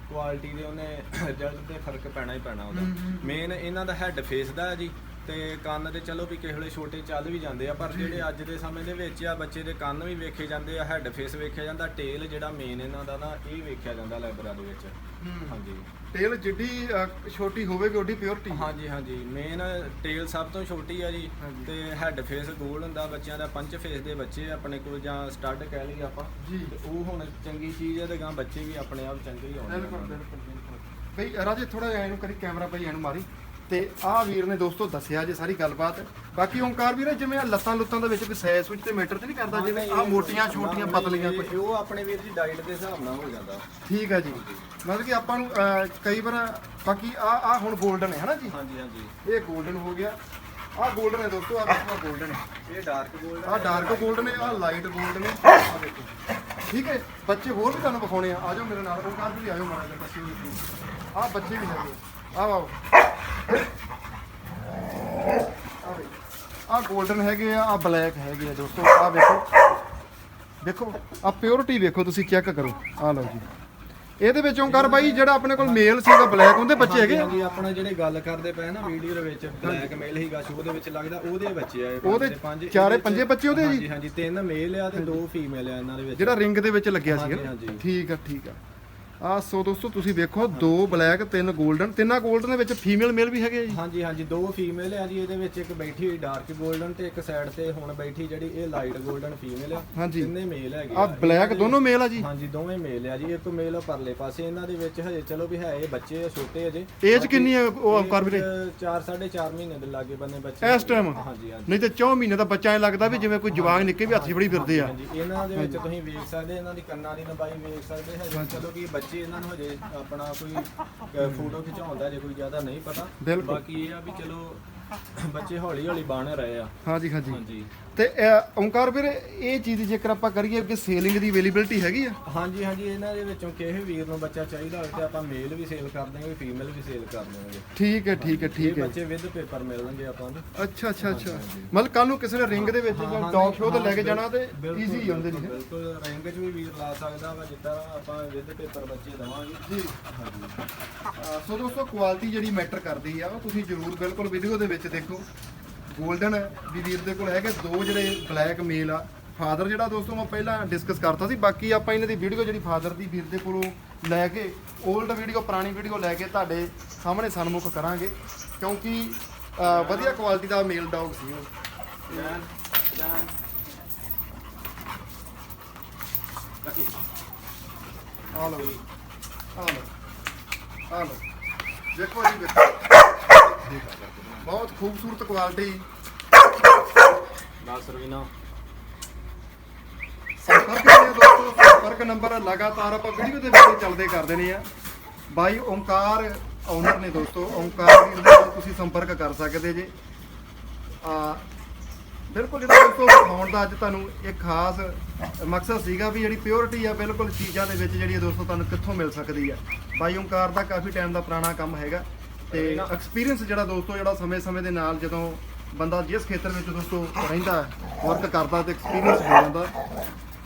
ਕੁਆਲਿਟੀ ਦੇ ਉਹਨੇ ਰਿਜ਼ਲਟ ਤੇ ਫ਼ਰਕ ਪੈਣਾ ਹੀ ਪੈਣਾ ਉਹਦਾ। ਮੇਨ ਇਹਨਾਂ ਦਾ ਹੈੱਡ ਫੇਸ ਦਾ ਜੀ। ਤੇ ਕੰਨ ਤੇ ਚਲੋ ਵੀ ਕਿਸੇ ਵੇਲੇ ਛੋਟੇ ਚੱਲ ਵੀ ਜਾਂਦੇ ਆ ਪਰ ਜਿਹੜੇ ਅੱਜ ਦੇ ਸਮੇਂ ਦੇ ਵਿੱਚ ਆ ਬੱਚੇ ਦੇ ਕੰਨ ਵੀ ਵੇਖੇ ਜਾਂਦੇ ਆ ਹੈੱਡ ਫੇਸ ਵੇਖਿਆ ਜਾਂਦਾ ਟੇਲ ਜਿਹੜਾ ਮੇਨ ਇਹਨਾਂ ਦਾ ਨਾ ਇਹ ਵੇਖਿਆ ਜਾਂਦਾ ਲਾਇਬ੍ਰੇਰੀ ਦੇ ਵਿੱਚ। ਹਾਂਜੀ। ਟੇਲ ਜਿੱਡੀ ਅਹ, ਛੋਟੀ ਹੋਵੇਗੀ ਓਡੀ ਪਿਓਰਿਟੀ ਹਾਂਜੀ ਹਾਂਜੀ। ਮੇਨ ਟੇਲ ਸਭ ਤੋਂ ਛੋਟੀ ਆ ਜੀ। ਤੇ ਹੈੱਡ ਫੇਸ ਗੋਲ ਹੁੰਦਾ ਬੱਚਿਆਂ ਦਾ ਪੰਚ ਫੇਸ ਦੇ ਬੱਚੇ ਆਪਣੇ ਕੋਲ ਜਾਂ ਸਟੱਡ ਕਹਿ ਲਈਏ ਆਪਾਂ ਜੀ। ਤੇ ਉਹ ਹੁਣ ਚੰਗੀ ਚੀਜ਼ ਹੈ ਤੇ ਗਾਂ ਬੱਚੇ ਵੀ ਆਪਣੇ ਆਪ ਚੰਗੇ ਹੀ ਬਿਲਕੁਲ। ਬਿਲਕੁਲ ਬਿਲਕੁਲ। ਬਈ ਰਾਜੇ ਥੋੜਾ ਜਿਹਾ ਇਹਨੂੰ ਕਰੀ ਕੈਮਰਾ ਭਾਈ ਇਹਨੂੰ ਮਾਰੀ। ਤੇ ਆਹ ਵੀਰ ਨੇ ਦੋਸਤੋ ਦੱਸਿਆ ਜੇ ਸਾਰੀ ਗੱਲਬਾਤ। ਬਾਕੀ ਓਮਕਾਰ ਵੀਰ ਜਿਵੇਂ ਲੱਤਾਂ ਲੁੱਤਾਂ ਦੇ ਵਿੱਚ ਵੀ ਸੈਸ ਵਿੱਚ ਤੇ ਮੈਟਰ ਤੇ ਨਹੀਂ ਕਰਦਾ ਜਿਵੇਂ ਆਹ ਮੋਟੀਆਂ ਛੋਟੀਆਂ ਪਤਲੀਆਂ ਕੁਝ ਉਹ ਆਪਣੇ ਵੀਰ ਦੀ ਡਾਈਟ ਦੇ ਹਿਸਾਬ ਨਾਲ ਹੋ ਜਾਂਦਾ। ਠੀਕ ਹੈ ਜੀ। ਮਤਲਬ ਕਿ ਆਪਾਂ ਨੂੰ ਕਈ ਵਾਰ ਬਾਕੀ ਆ ਆ ਹੁਣ ਗੋਲਡਨ ਹੈ ਹਨਾ ਜੀ? ਹਾਂਜੀ ਹਾਂਜੀ। ਇਹ ਗੋਲਡਨ ਹੋ ਗਿਆ। ਆਹ ਗੋਲਡਨ ਹੈ ਦੋਸਤੋ ਆਹ ਦੇਖੋ 골ਡਨ ਇਹ ਡਾਰਕ ਗੋਲਡਨ ਆ ਡਾਰਕ 골ਡ ਨੇ ਆ ਲਾਈਟ 골ਡ ਨੇ ਆਹ ਦੇਖੋ। ਠੀਕ ਹੈ ਬੱਚੇ ਹੋਰ ਵੀ ਤੁਹਾਨੂੰ ਵਿਖਾਉਣੇ ਆ। ਆਜੋ ਮੇਰੇ ਨਾਲ ਉਹ ਕਾਰ ਵੀ ਆਜੋ ਮਾਰਾ ਬੱਚੇ ਵੀ ਆ ਬੱਚੇ ਵੀ ਹੈਗੇ। ਆਹ ਆਓ। ਆਹ 골ਡਨ ਹੈਗੇ ਆ ਆਹ ਬਲੈਕ ਹੈਗੇ ਆ ਦੋਸਤੋ ਆਹ ਵੇਖੋ। ਦੇਖੋ ਆਹ ਪਿਓਰਿਟੀ ਵੇਖੋ ਤੁਸੀਂ ਚੈੱਕ ਕਰੋ। ਆਹ ਲਓ ਜੀ। ਇਹਦੇ ਵਿੱਚ ਓਂਕਾਰ ਬਾਈ ਜਿਹੜਾ ਆਪਣੇ ਕੋਲ ਮੇਲ ਸੀਗਾ ਬਲੈਕ ਉਹਦੇ ਬੱਚੇ ਹੈਗੇ ਆ? ਹਾਂਜੀ ਆਪਣਾ ਜਿਹੜੇ ਗੱਲ ਕਰਦੇ ਪਏ ਨਾ ਵੀਡੀਓ ਦੇ ਵਿੱਚ ਬਲੈਕ ਮੇਲ ਹੀਗਾ ਸ਼ੋ ਦੇ ਵਿੱਚ ਲੱਗਦਾ ਉਹਦੇ ਬੱਚੇ ਆ ਉਹਦੇ ਚਾਰੇ ਪੰਜੇ ਬੱਚੇ ਉਹਦੇ ਜੀ? ਹਾਂਜੀ ਹਾਂਜੀ ਤਿੰਨ ਮੇਲ ਆ ਤੇ ਦੋ ਫੀਮੇਲ ਆ ਇਹਨਾਂ ਦੇ ਵਿੱਚ। ਜਿਹੜਾ ਰਿੰਗ ਦੇ ਵਿੱਚ ਲੱਗਿਆ ਸੀ ਹਾਂਜੀ, ਹਾਂਜੀ। ਠੀਕ ਆ ਠੀਕ ਆ। ਆਹ ਸੋ ਦੋਸਤੋ ਤੁਸੀਂ ਵੇਖੋ ਦੋ ਬਲੈਕ ਤਿੰਨ 골ਡਨ ਤਿੰਨਾਂ 골ਡਨ ਦੇ ਵਿੱਚ ਫੀਮੇਲ ਮੇਲ ਵੀ ਹੈਗੇ ਆ ਜੀ। ਹਾਂਜੀ ਹਾਂਜੀ ਦੋ ਫੀਮੇਲ ਆ ਜੀ ਇਹਦੇ ਵਿੱਚ ਇੱਕ ਬੈਠੀ ਹੋਈ ਡਾਰਕ 골ਡਨ ਤੇ ਇੱਕ ਸਾਈਡ ਤੇ ਹੁਣ ਬੈਠੀ ਜਿਹੜੀ ਇਹ ਲਾਈਟ 골ਡਨ ਫੀਮੇਲ ਆ ਤਿੰਨੇ ਮੇਲ ਹੈਗੇ ਆ। ਬਲੈਕ ਦੋਨੋਂ ਮੇਲ ਆ ਜੀ। ਹਾਂਜੀ ਦੋਵੇਂ ਮੇਲ ਆ ਜੀ ਇੱਕ ਮੇਲ ਪਰਲੇ ਪਾਸੇ। ਇਹਨਾਂ ਦੇ ਵਿੱਚ ਹਜੇ ਚਲੋ ਵੀ ਹੈ ਇਹ ਬੱਚੇ ਆ ਛੋਟੇ ਅਜੇ ਏਜ ਕਿੰਨੀ ਹੈ ਉਹ ਅਵਕਾਰ ਵੀਰੇ? 4 4.5 ਮਹੀਨੇ ਦੇ ਲਾਗੇ ਬੰਨੇ ਬੱਚੇ ਇਸ time? ਹਾਂਜੀ ਹਾਂਜੀ। ਨਹੀਂ ਤੇ 4 ਮਹੀਨੇ ਦਾ ਬੱਚਾ ਐਂ ਲੱਗਦਾ ਵੀ ਜਿਵੇਂ ਕੋਈ ਜਵਾਨ ਨਿੱਕੇ ਵੀ ਹੱਥੀ ਬੜੀ ਫਿਰਦੇ ਆ। ਹਾਂਜੀ। ਇਹਨਾਂ ਦੇ ਵਿੱਚ ਤੁਸੀਂ ਵੇਖ ਸਕਦੇ ਇਹਨਾਂ ਦੀ ਕੰਨਾਂ ਦੀ ਲੰਬਾਈ ਵੇਖ ਸਕਦੇ ਹੈ ਚਲੋ ਕਿ ਬੱਚੇ ਇਹਨਾਂ ਨੂੰ ਹਜੇ ਆਪਣਾ ਕੋਈ ਫੋਟੋ ਖਿਚਾਉਂਦਾ ਜੇ ਕੋਈ ਜ਼ਿਆਦਾ ਨਹੀਂ ਪਤਾ। ਬਿਲਕੁਲ। ਬਾਕੀ ਇਹ ਆ ਵੀ ਚਲੋ ਬੱਚੇ ਹੌਲੀ ਹੌਲੀ ਬਣ ਰਹੇ ਆ। ਹਾਂਜੀ ਹਾਂਜੀ। ਹਾਂਜੀ। ਤੇ ਓਂਕਾਰ ਵੀਰੇ ਇਹ ਚੀਜ਼ ਜੇਕਰ ਆਪਾਂ ਕਰੀਏ ਕਿ ਸੇਲਿੰਗ ਦੀ ਅਵੇਲੇਬਿਲਟੀ ਹੈਗੀ ਆ? ਹਾਂਜੀ ਹਾਂਜੀ ਇਹਨਾਂ ਦੇ ਵਿੱਚੋਂ ਕਿਸੇ ਵੀਰ ਨੂੰ ਬੱਚਾ ਚਾਹੀਦਾ ਹੋਵੇ ਤੇ ਆਪਾਂ ਮੇਲ ਵੀ ਸੇਲ ਕਰ ਦੇਵਾਂਗੇ ਫੀਮੇਲ ਵੀ ਸੇਲ ਕਰ ਦੇਵਾਂਗੇ ਠੀਕ ਹੈ ਠੀਕ ਹੈ ਇਹ ਠੀਕ ਹੈ। ਬੱਚੇ ਵਿਦ ਪੇਪਰ ਮਿਲਣਗੇ ਆਪਾਂ ਨੂੰ। ਅੱਛਾ ਅੱਛਾ ਅੱਛਾ। ਮਤਲਬ ਕੱਲ ਨੂੰ ਕਿਸੇ ਨੇ ਰਿੰਗ ਦੇ ਵਿੱਚ ਜਾਂ ਡੌਗ ਸ਼ੋਅ ਤੇ ਲੈ ਕੇ ਜਾਣਾ ਤੇ ਈਜ਼ੀ ਹੁੰਦੇ ਨੇ। ਬਿਲਕੁਲ। ਰੈਂਕ 'ਚ ਵੀ ਵੀਰ ਲਾ ਸਕਦਾ ਵਾ ਜਿੱਦਾਂ ਆਪਾਂ ਵਿਦ ਪੇਪਰ ਬੱਚੇ ਦਵਾਂਗੇ। ਜੀ। ਅਹ ਸੋ ਦੋਸਤੋ ਕੁਆਲਿਟੀ ਜਿਹੜੀ ਮੈਟਰ ਕਰਦੀ ਆ ਉਹ ਤੁਸੀਂ ਜਰੂਰ ਬਿਲਕੁਲ ਵੀਡੀਓ ਦੇ ਵਿੱਚ ਦੇਖੋ। 골ਡਨ ਵੀ ਵੀਰ ਦੇ ਕੋਲ ਹੈਗੇ ਦੋ ਜਿਹੜੇ ਬਲੈਕ ਮੇਲ ਆ। ਫਾਦਰ ਜਿਹੜਾ ਦੋਸਤੋ ਮੈਂ ਪਹਿਲਾਂ ਡਿਸਕਸ ਕਰਤਾ ਸੀ ਬਾਕੀ ਆਪਾਂ ਇਹਨਾਂ ਦੀ ਵੀਡੀਓ ਜਿਹੜੀ ਫਾਦਰ ਦੀ ਵੀਰ ਦੇ ਕੋਲੋਂ ਲੈ ਕੇ 올ਡ ਵੀਡੀਓ ਪੁਰਾਣੀ ਵੀਡੀਓ ਲੈ ਕੇ ਤੁਹਾਡੇ ਸਾਹਮਣੇ ਸਨਮੁਖ ਕਰਾਂਗੇ ਕਿਉਂਕਿ ਵਧੀਆ ਕੁਆਲਿਟੀ ਦਾ ਮੇਲ ਡੌਗ ਸੀ ਉਹ। ਜਾਨ ਜਾਨ ਆ ਲਓ ਜੀ ਆ ਲਓ ਆ ਲਓ। ਦੇਖੋ ਜੀ ਦੇਖੋ। ਬਹੁਤ ਖੂਬਸੂਰਤ ਕੁਆਲਿਟੀ ਦੱਸ ਰਵੀਨਾ ਸੰਪਰਕ ਕਰਿਓ ਦੋਸਤੋ ਸੰਪਰਕ ਨੰਬਰ ਲਗਾਤਾਰ ਆਪਾਂ ਵੀਡੀਓ ਦੇ ਵਿੱਚ ਚੱਲਦੇ ਕਰ ਦੇਣੇ ਆ। ਬਾਈ ਓਮਕਾਰ ਓਨਰ ਨੇ ਦੋਸਤੋ ਓਮਕਾਰ ਵੀਰ ਦੇ ਨਾਲ ਤੁਸੀਂ ਸੰਪਰਕ ਕਰ ਸਕਦੇ ਜੇ। ਆ ਬਿਲਕੁਲ ਜਿਹੜਾ ਦੋਸਤੋ ਦਿਖਾਉਣ ਦਾ ਅੱਜ ਤੁਹਾਨੂੰ ਇੱਕ ਖਾਸ ਮਕਸਦ ਸੀਗਾ ਵੀ ਜਿਹੜੀ ਪਿਓਰਿਟੀ ਆ ਬਿਲਕੁਲ ਚੀਜ਼ਾਂ ਦੇ ਵਿੱਚ ਜਿਹੜੀ ਦੋਸਤੋ ਤੁਹਾਨੂੰ ਕਿੱਥੋਂ ਮਿਲ ਸਕਦੀ ਆ। ਬਾਈ ਓਮਕਾਰ ਦਾ ਕਾਫੀ ਟਾਈਮ ਦਾ ਪੁਰਾਣਾ ਕੰਮ ਹੈਗਾ। ਤੇ ਐਕਸਪੀਰੀਅੰਸ ਜਿਹੜਾ ਦੋਸਤੋ, ਜਿਹੜਾ ਸਮੇਂ-ਸਮੇਂ ਦੇ ਨਾਲ ਜਦੋਂ ਬੰਦਾ ਜਿਸ ਖੇਤਰ ਵਿੱਚ ਦੋਸਤੋ ਰਹਿੰਦਾ ਵਰਕ ਕਰਦਾ ਤੇ ਐਕਸਪੀਰੀਅੰਸ ਹੋ ਜਾਂਦਾ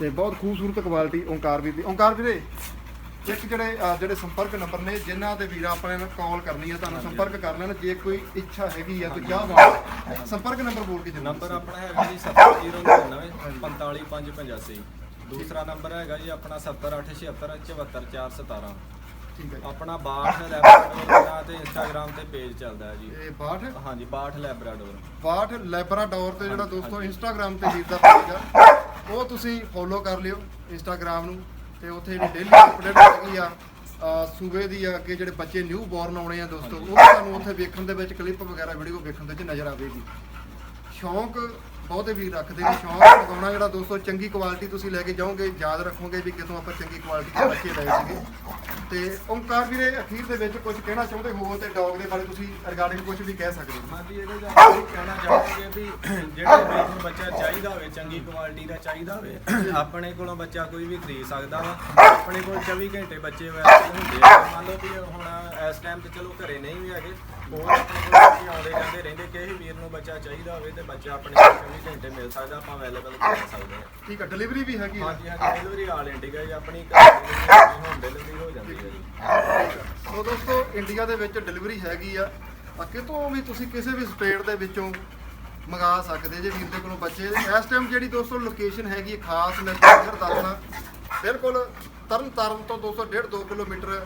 ਤੇ ਬਹੁਤ ਖੂਬਸੂਰਤ ਕੁਆਲਿਟੀ ਓਂਕਾਰ ਵੀਰ ਦੀ। ਓਂਕਾਰ ਵੀਰੇ, ਇੱਕ ਜਿਹੜੇ ਜਿਹੜੇ ਸੰਪਰਕ ਨੰਬਰ ਨੇ, ਜਿਨ੍ਹਾਂ ਤੇ ਵੀਰ ਆਪਣੇ ਨਾਲ ਕਾਲ ਕਰਨੀ ਹੈ, ਤੁਹਾਨੂੰ ਸੰਪਰਕ ਕਰ ਲੈਣ, ਜੇ ਕੋਈ ਇੱਛਾ ਹੈਗੀ ਆ ਕੋਈ ਚਾਹਵਾਨ ਸੰਪਰਕ ਨੰਬਰ ਬੋਲ ਕੇ ਜਰੂਰ ਨੰਬਰ ਆਪਣਾ ਹੈਗਾ ਜੀ 7099 45585 ਦੂਸਰਾ ਨੰਬਰ ਹੈਗਾ ਜੀ ਆਪਣਾ 70876 ਠੀਕ ਹੈ ਜੀ। ਆਪਣਾ 62 ਲੈਬਰਾਡੋਰ ਤੇ ਇੰਸਟਾਗ੍ਰam ਤੇ ਪੇਜ ਚੱਲਦਾ ਹੈ ਜੀ। ਇਹ 62 ਹਾਂਜੀ 62 ਲੈਬਰਾਡੋਰ। 62 ਲੈਬਰਾਡੋਰ ਤੇ ਜਿਹੜਾ ਦੋਸਤੋ ਇੰਸਟਾਗ੍ਰam ਤੇ ਵੀਰ ਦਾ ਪੇਜ ਆ ਉਹ ਤੁਸੀਂ ਫੋਲੋ ਕਰ ਲਿਓ ਇੰਸਟਾਗ੍ਰam ਨੂੰ ਤੇ ਉੱਥੇ ਜਿਹੜੀ ਡੇਲੀ ਅਪਡੇਟ ਹੈਗੀ ਆ ਅਹ ਸੂਬੇ ਦੀ ਆ ਅੱਗੇ ਜਿਹੜੇ ਬੱਚੇ ਨਿਊ ਬੋਰਨ ਆਉਣੇ ਆ ਦੋਸਤੋ ਉਹ ਵੀ ਤੁਹਾਨੂੰ ਉੱਥੇ ਵੇਖਣ ਦੇ ਵਿੱਚ ਕਲਿੱਪ ਵਗੈਰਾ ਵੀਡੀਓ ਵੇਖਣ ਦੇ ਵਿੱਚ ਨਜ਼ਰ ਆਵੇਗੀ। ਸ਼ੌਂਕ ਬਹੁਤੇ ਵੀਰ ਰੱਖਦੇ ਨੇ ਸ਼ੌਂਕ ਲਗਾਉਣਾ ਜਿਹੜਾ ਦੋਸਤੋ ਚੰਗੀ ਕੁਆਲਿਟੀ ਤੁਸੀਂ ਲੈ ਕੇ ਜਾਓਗੇ ਯਾਦ ਰੱਖੋਗੇ ਵੀ ਕਿਤੋਂ ਆਪਾਂ ਚੰਗੀ ਕੁਆਲਿਟੀ ਦੇ ਬੱਚੇ ਲਏ ਸੀਗੇ। ਤੇ ਓਮਕਾਰ ਵੀਰੇ, ਅਖੀਰ ਦੇ ਵਿੱਚ ਕੁਝ ਕਹਿਣਾ ਚਾਹੁੰਦੇ ਹੋ ਤੇ ਡੌਗ ਦੇ ਬਾਰੇ ਤੁਸੀਂ ਰਿਗਾਰਡਿੰਗ ਕੁਝ ਵੀ ਕਹਿ ਸਕਦੇ ਹੋ? ਹਾਂਜੀ ਇਹਦੇ ਦਾ ਅਸੀਂ ਕਹਿਣਾ ਚਾਹਾਂਗੇ ਵੀ ਜਿਹੜਾ ਵੀਰ ਬੱਚਾ ਚਾਹੀਦਾ ਹੋਵੇ, ਚੰਗੀ ਕੁਆਲਿਟੀ ਦਾ ਚਾਹੀਦਾ ਹੋਵੇ, ਆਪਣੇ ਕੋਲੋਂ ਬੱਚਾ ਕੋਈ ਵੀ ਖਰੀਦ ਸਕਦਾ ਵਾ। ਆਪਣੇ ਕੋਲ 24 ਘੰਟੇ ਬੱਚੇ ਵੈਸੇ ਹੁੰਦੇ ਆ। ਮੰਨ ਲਓ ਵੀ ਹੁਣ ਇਸ ਟਾਈਮ ਤੇ ਚਲੋ ਘਰੇ ਨਹੀਂ ਵੀ ਹੈਗੇ ਹੋਰ ਬੱਚੇ ਆਉਂਦੇ ਜਾਂਦੇ ਰਹਿੰਦੇ ਕਿਸੇ ਵੀਰ ਨੂੰ ਬੱਚਾ ਚਾਹੀਦਾ ਹੋਵੇ ਤੇ ਬੱਚਾ ਆਪਣੇ ਕੋਲ 24 ਘੰਟੇ ਮਿਲ ਸਕਦਾ ਆਪਾਂ ਅਵੇਲੇਬਲ ਕਰ ਸਕਦੇ ਹਾਂ ਠੀਕ ਹੈ ਡਿਲੀਵਰੀ ਵੀ ਹੈਗੀ ਹੈ। ਹਾਂਜੀ ਹਾਂਜੀ ਡਿਲੀਵਰੀ ਆਲ ਇੰਡੀਆ ਜੀ ਆਪਣੀ ਹੋਮ ਡਿਲੀਵਰੀ ਹੋ ਜਾਂਦੀ ਹੈ ਜੀ। ਸੋ ਦੋਸਤੋ ਇੰਡੀਆ ਦੇ ਵਿੱਚ ਡਿਲੀਵਰੀ ਹੈਗੀ ਆ। ਕਿਤੋਂ ਵੀ ਤੁਸੀਂ ਕਿਸੇ ਵੀ ਸਟੇਟ ਦੇ ਵਿੱਚੋਂ ਮੰਗਾ ਸਕਦੇ ਜੇ ਵੀਰ ਦੇ ਕੋਲੋਂ ਬੱਚੇ। ਇਸ ਟਾਈਮ ਜਿਹੜੀ ਦੋਸਤੋ ਲੋਕੇਸ਼ਨ ਹੈਗੀ ਹੈ ਖਾਸ ਮੈਂ ਤੁਹਾਨੂੰ ਦੱਸਣਾ ਬਿਲਕੁਲ ਤਰਨ ਤਾਰਨ ਤੋਂ 200 1.5 2 ਕਿਲੋਮੀਟਰ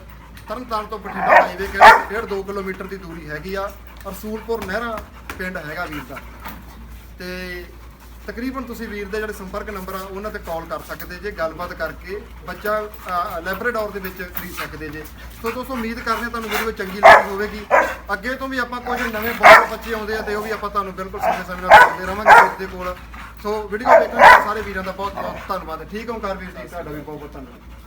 ਤਰਨ ਤਾਰਨ ਤੋਂ ਬਠਿੰਡਾ ਹਾਈਵੇ ਕਹਿੰਦੇ ਡੇਢ 2 ਕਿਲੋਮੀਟਰ ਦੀ ਦੂਰੀ ਹੈਗੀ ਆ ਰਸੂਲਪੁਰ ਨਹਿਰਾ ਪਿੰਡ ਹੈਗਾ ਵੀਰ ਦਾ। ਤੇ ਤਕਰੀਬਨ ਤੁਸੀਂ ਵੀਰ ਦੇ ਜਿਹੜੇ ਸੰਪਰਕ ਨੰਬਰ ਆ, ਉਹਨਾਂ ਤੇ ਕਾਲ ਕਰ ਸਕਦੇ ਜੇ, ਗੱਲਬਾਤ ਕਰਕੇ ਬੱਚਾ ਲੈਬਰੇਡੋਰ ਦੇ ਵਿੱਚ ਖਰੀਦ ਸਕਦੇ ਜੇ। ਸੋ ਦੋਸਤੋ, ਉਮੀਦ ਕਰਦੇ ਹਾਂ ਤੁਹਾਨੂੰ ਵੀਡੀਓ ਚੰਗੀ ਲੱਗੀ ਹੋਵੇਗੀ। ਅੱਗੇ ਤੋਂ ਵੀ ਆਪਾਂ ਕੁਝ ਨਵੇਂ ਬਹੁਤ ਬੱਚੇ ਆਉਂਦੇ ਆ, ਤੇ ਉਹ ਵੀ ਆਪਾਂ ਤੁਹਾਨੂੰ ਬਿਲਕੁਲ ਸਮੇਂ ਸਮੇਂ ਨਾਲ ਦੱਸਦੇ ਰਵਾਂਗੇ ਵੀਰ ਦੇ ਕੋਲ। ਸੋ ਵੀਡੀਓ ਦੇਖਣ ਲਈ ਸਾਰੇ ਵੀਰਾਂ ਦਾ ਬਹੁਤ ਬਹੁਤ ਧੰਨਵਾਦ। ਠੀਕ ਹੋ ਕਰ ਵੀਰ ਜੀ, ਤੁਹਾਡਾ ਵੀ ਬਹੁਤ ਬਹੁਤ ਧੰਨਵਾਦ।